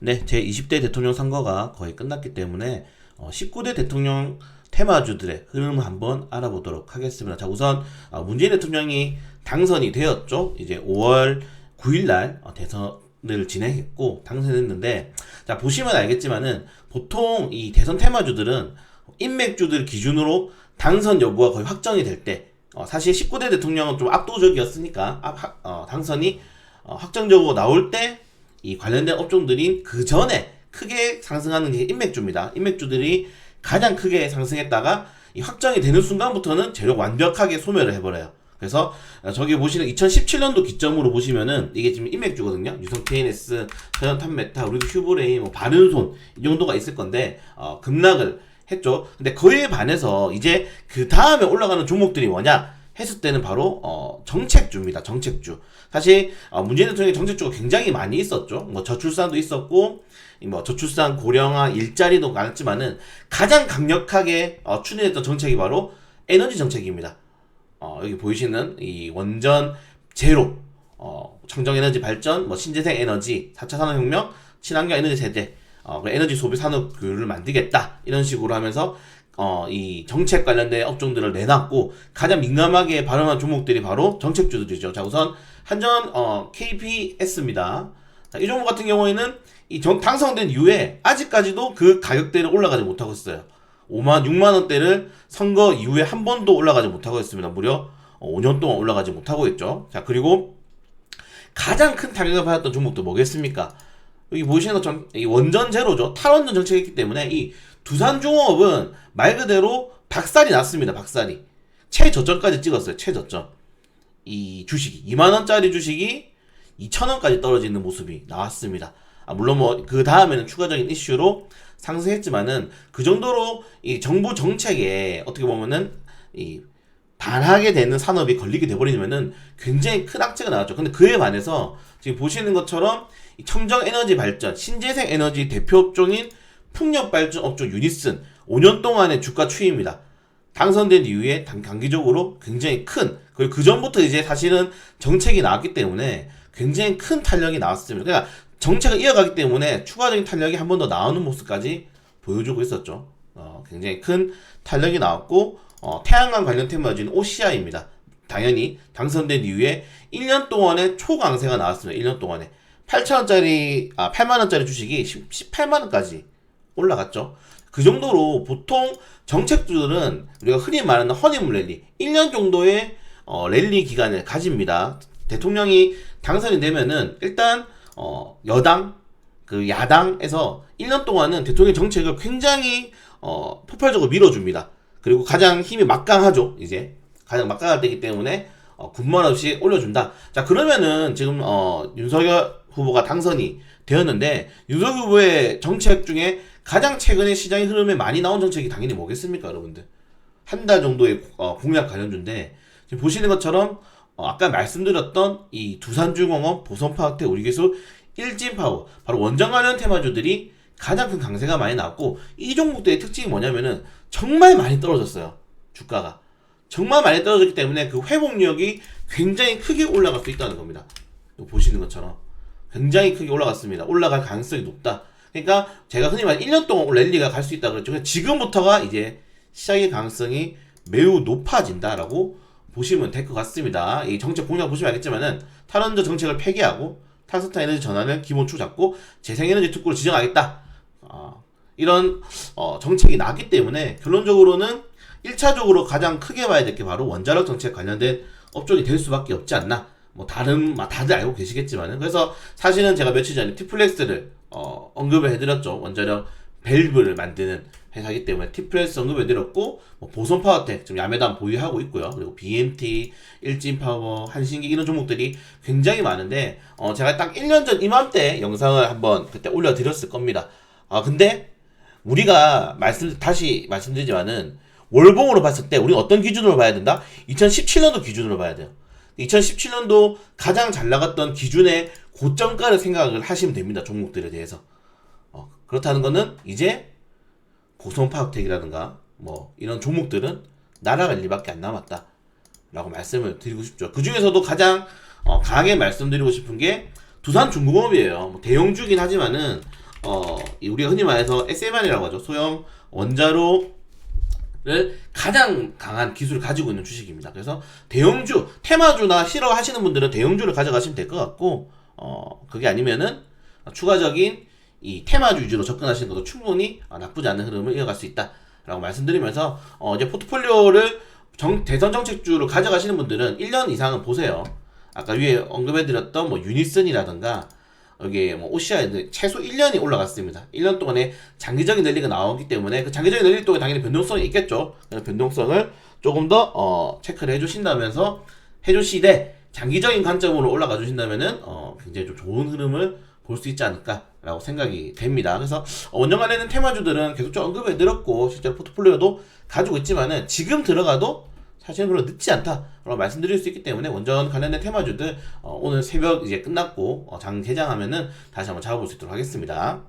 네, 제 20대 대통령 선거가 거의 끝났기 때문에 어, 19대 대통령 테마주들의 흐름을 한번 알아보도록 하겠습니다. 자, 우선 어, 문재인 대통령이 당선이 되었죠. 이제 5월 9일 날 어, 대선을 진행했고 당선했는데 자, 보시면 알겠지만은 보통 이 대선 테마주들은 인맥주들 기준으로 당선 여부가 거의 확정이 될 때, 어, 사실 19대 대통령은 좀 압도적이었으니까, 압- 하- 어, 당선이 어, 확정적으로 나올 때, 이 관련된 업종들이 그 전에 크게 상승하는 게 인맥주입니다. 인맥주들이 가장 크게 상승했다가, 이 확정이 되는 순간부터는 재력 완벽하게 소멸을 해버려요. 그래서 어, 저기 보시는 2017년도 기점으로 보시면은 이게 지금 인맥주거든요. 유성 TNS, 서현 탑메타, 우리 휴브레인, 뭐 바른손 이 정도가 있을 건데 어, 급락을 했죠. 근데 그에 반해서 이제 그 다음에 올라가는 종목들이 뭐냐 했을 때는 바로 어, 정책주입니다. 정책주. 사실 어, 문재인 대통령의 정책주가 굉장히 많이 있었죠. 뭐 저출산도 있었고 이뭐 저출산 고령화 일자리도 많았지만은 가장 강력하게 어, 추진했던 정책이 바로 에너지 정책입니다. 어, 여기 보이시는 이 원전 제로, 어, 청정에너지 발전, 뭐 신재생 에너지, 4차 산업혁명, 친환경 에너지 세대, 어, 그 에너지 소비 산업을 만들겠다. 이런 식으로 하면서 어, 이 정책 관련된 업종들을 내놨고 가장 민감하게 발언한 종목들이 바로 정책주들이죠. 자, 우선 한전 어, KPS입니다. 자, 이 종목 같은 경우에는 이 정, 당선된 이후에 아직까지도 그 가격대를 올라가지 못하고 있어요. 5만, 6만 원대를 선거 이후에 한 번도 올라가지 못하고 있습니다. 무려 5년 동안 올라가지 못하고 있죠. 자, 그리고 가장 큰 타격을 받았던 종목도 뭐겠습니까? 여기 보시는 것처럼 이 원전 제로죠. 탈원전 정책이기 때문에 이 두산중공업은 말 그대로 박살이 났습니다. 박살이. 최저점까지 찍었어요. 최저점. 이 주식이 2만 원짜리 주식이 2천 원까지 떨어지는 모습이 나왔습니다. 아, 물론 뭐 그 다음에는 추가적인 이슈로 상승했지만은 그 정도로 이 정부 정책에 어떻게 보면은 이 반하게 되는 산업이 걸리게 돼버리면은 굉장히 큰 악재가 나왔죠. 근데 그에 반해서 지금 보시는 것처럼 이 청정 에너지 발전, 신재생 에너지 대표 업종인 풍력 발전 업종 유니슨 5년 동안의 주가 추이입니다. 당선된 이후에 단- 단기적으로 굉장히 큰 그리고 그 전부터 이제 사실은 정책이 나왔기 때문에 굉장히 큰 탄력이 나왔습니다. 그러니까 정책을 이어가기 때문에 추가적인 탄력이 한 번 더 나오는 모습까지 보여주고 있었죠. 어, 굉장히 큰 탄력이 나왔고 어, 태양광 관련 테마주는 OCI입니다. 당연히 당선된 이후에 1년 동안의 초강세가 나왔습니다. 1년 동안에 8천원짜리 아 8만원짜리 주식이 18만원까지 올라갔죠. 그 정도로 보통 정책주들은 우리가 흔히 말하는 허니문 랠리 1년 정도의 어, 랠리 기간을 가집니다. 대통령이 당선이 되면은 일단 어, 여당 그 야당에서 1년 동안은 대통령 정책을 굉장히 어, 폭발적으로 밀어줍니다. 그리고 가장 힘이 막강하죠. 이제 가장 막강할 때이기 때문에 어, 군말 없이 올려준다. 자 그러면은 지금 어, 윤석열 후보가 당선이 되었는데 윤석열 후보의 정책 중에 가장 최근에 시장의 흐름에 많이 나온 정책이 당연히 뭐겠습니까, 여러분들? 한 달 정도의 어, 공약 관련주인데 지금 보시는 것처럼 어, 아까 말씀드렸던 이 두산중공업, 보성파학태, 우리기술, 일진파워 바로 원전 관련 테마주들이 가장 큰 강세가 많이 나왔고 이 종목들의 특징이 뭐냐면은 정말 많이 떨어졌어요 주가가. 정말 많이 떨어졌기 때문에 그 회복력이 굉장히 크게 올라갈 수 있다는 겁니다. 보시는 것처럼 굉장히 크게 올라갔습니다. 올라갈 가능성이 높다 그러니까 제가 흔히 말하는 1년 동안 랠리가 갈 수 있다 그랬죠 그러니까 지금부터가 이제 시작의 가능성이 매우 높아진다라고 보시면 될 것 같습니다. 이 정책 공약 보시면 알겠지만은 탈원전 정책을 폐기하고 탈스타 에너지 전환을 기본축 잡고 재생에너지 특구로 지정하겠다. 어, 이런 어, 정책이 나기 때문에 결론적으로는 1차적으로 가장 크게 봐야 될 게 바로 원자력 정책 관련된 업종이 될 수밖에 없지 않나. 뭐 다른 마- 다들 알고 계시겠지만은 그래서 사실은 제가 며칠 전에 티플렉스를 어, 언급을 해드렸죠. 원자력 밸브를 만드는 회사이기 때문에 티플렉스 언급해드렸고 뭐 보선 파워텍 지금 야매단 보유하고 있고요. 그리고 BMT, 일진파워, 한신기 이런 종목들이 굉장히 많은데 어 제가 딱 1년 전 이맘때 영상을 한번 그때 올려드렸을 겁니다. 아 근데 우리가 말씀 다시 말씀드리지만은 월봉으로 봤을 때 우리는 어떤 기준으로 봐야 된다? 2017년도 기준으로 봐야 돼요. 2017년도 가장 잘 나갔던 기준의 고점가를 생각을 하시면 됩니다. 종목들에 대해서. 어, 그렇다는 거는 이제 고성파학텍이라든가 뭐 이런 종목들은 날아갈 일밖에 안 남았다. 라고 말씀을 드리고 싶죠. 그 중에서도 가장 어, 강하게 말씀드리고 싶은 게 두산 중공업이에요. 뭐 대형주긴 하지만은 어, 이 우리가 흔히 말해서 SMR이라고 하죠. 소형 원자로를 가장 강한 기술을 가지고 있는 주식입니다. 그래서 대형주, 테마주나 싫어하시는 분들은 대형주를 가져가시면 될 것 같고, 어, 그게 아니면은 추가적인 이 테마주 위주로 접근하시는 것도 충분히 어, 나쁘지 않은 흐름을 이어갈 수 있다라고 말씀드리면서 어, 이제 포트폴리오를 정, 대선 정책주로 가져가시는 분들은 1년 이상은 보세요. 아까 위에 언급해드렸던 뭐 유니슨이라든가 여기 뭐 OCI 최소 1년이 올라갔습니다. 1년 동안에 장기적인 랠리가 나오기 때문에 그 장기적인 랠리 동안 당연히 변동성이 있겠죠. 변동성을 조금 더 어, 체크를 해주신다면서 해주시되 장기적인 관점으로 올라가 주신다면은 어, 굉장히 좀 좋은 흐름을 볼 수 있지 않을까라고 생각이 됩니다. 그래서 원정 관련된 테마주들은 계속 좀 언급해 드렸고 실제로 포트폴리오도 가지고 있지만은 지금 들어가도 사실은 별로 늦지 않다라고 말씀드릴 수 있기 때문에 원전 관련된 테마주들 어, 오늘 새벽 이제 끝났고 어, 장 개장하면은 다시 한번 잡아볼 수 있도록 하겠습니다.